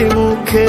নামটি মুখে